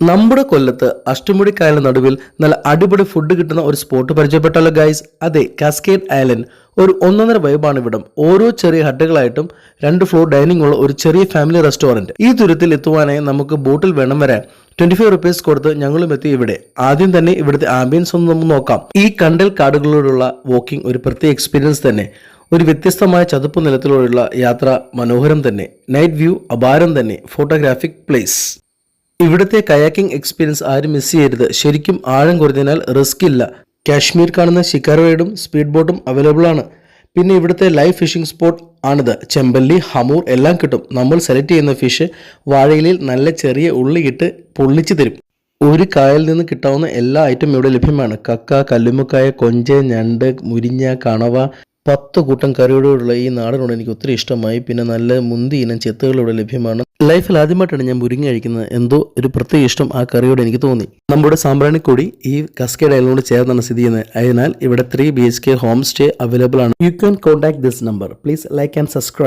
നമ്മുടെ കൊല്ലത്ത് അഷ്ടമുടിക്കായലിന് നടുവിൽ നല്ല അടിപൊളി ഫുഡ് കിട്ടുന്ന ഒരു സ്പോട്ട് പരിചയപ്പെട്ടല്ലോ ഗൈസ് അതെ കാസ്കേഡ് ഐലൻഡ് ഒരു ഒന്നൊന്നര വൈബാണ് ഇവിടം. ഓരോ ചെറിയ ഹട്ടുകളായിട്ടും രണ്ട് ഫ്ലോർ ഡൈനിങ് ഉള്ള ഒരു ചെറിയ ഫാമിലി റെസ്റ്റോറന്റ് ഈ ദൂരത്തിൽ എത്തുവാനായി നമുക്ക് ബോട്ടിൽ വേണം വരാൻ. ട്വന്റി ഫൈവ് റുപ്പീസ് കൊടുത്ത് ഞങ്ങളും എത്തി ഇവിടെ. ആദ്യം തന്നെ ഇവിടുത്തെ ആംബിയൻസ് ഒന്ന് നമുക്ക് നോക്കാം. ഈ കണ്ടൽ കാടുകളിലൂടെയുള്ള വാക്കിംഗ് ഒരു പ്രത്യേക എക്സ്പീരിയൻസ് തന്നെ. ഒരു വ്യത്യസ്തമായ ചതുപ്പ് നിലത്തിലൂടെയുള്ള യാത്ര മനോഹരം തന്നെ. നൈറ്റ് വ്യൂ അപാരം തന്നെ. ഫോട്ടോഗ്രാഫിക് പ്ലേസ് ഇവിടുത്തെ കയാക്കിംഗ് എക്സ്പീരിയൻസ് ആരും മിസ് ചെയ്യരുത്. ശരിക്കും ആഴം കുറഞ്ഞതിനാൽ റിസ്ക് ഇല്ല. കാശ്മീർ കാണുന്ന ഷിക്കാർ റൈഡും സ്പീഡ് ബോട്ടും അവൈലബിൾ ആണ്. പിന്നെ ഇവിടുത്തെ ലൈവ് ഫിഷിംഗ് സ്പോട്ട് ആണിത്. ചെമ്പല്ലി ഹമൂർ എല്ലാം കിട്ടും. നമ്മൾ സെലക്ട് ചെയ്യുന്ന ഫിഷ് വാഴയിലിൽ നല്ല ചെറിയ ഉള്ളി ഇട്ട് പൊള്ളിച്ചു തരും. ഒരു കായൽ നിന്ന് കിട്ടാവുന്ന എല്ലാ ഐറ്റം ഇവിടെ ലഭ്യമാണ്. കക്ക കല്ലുമുക്കായ കൊഞ്ച് ഞണ്ട് മുരിഞ്ഞ കണവ പത്ത് കൂട്ടം കറിയോടുള്ള ഈ നാടനോട് എനിക്ക് ഒത്തിരി ഇഷ്ടമായി. പിന്നെ നല്ല മുന്തി ഇനം ചെത്തുകൾ ഇവിടെ ലഭ്യമാണ്. ലൈഫിൽ ആദ്യമായിട്ടാണ് ഞാൻ മുരിങ്ങ കഴിക്കുന്നത്. എന്തോ ഒരു പ്രത്യേക ഇഷ്ടം ആ കറിയോട് എനിക്ക് തോന്നി. നമ്മുടെ സാമ്പ്രാണിക്കൊടി ഈ കസ്കേഡ് അയലിനോട് ചേർന്നാണ് സ്ഥിതി ചെയ്യുന്നത്. അതിനാൽ ഇവിടെ three B H K home stay available ആണ്. You can contact this number please like and subscribe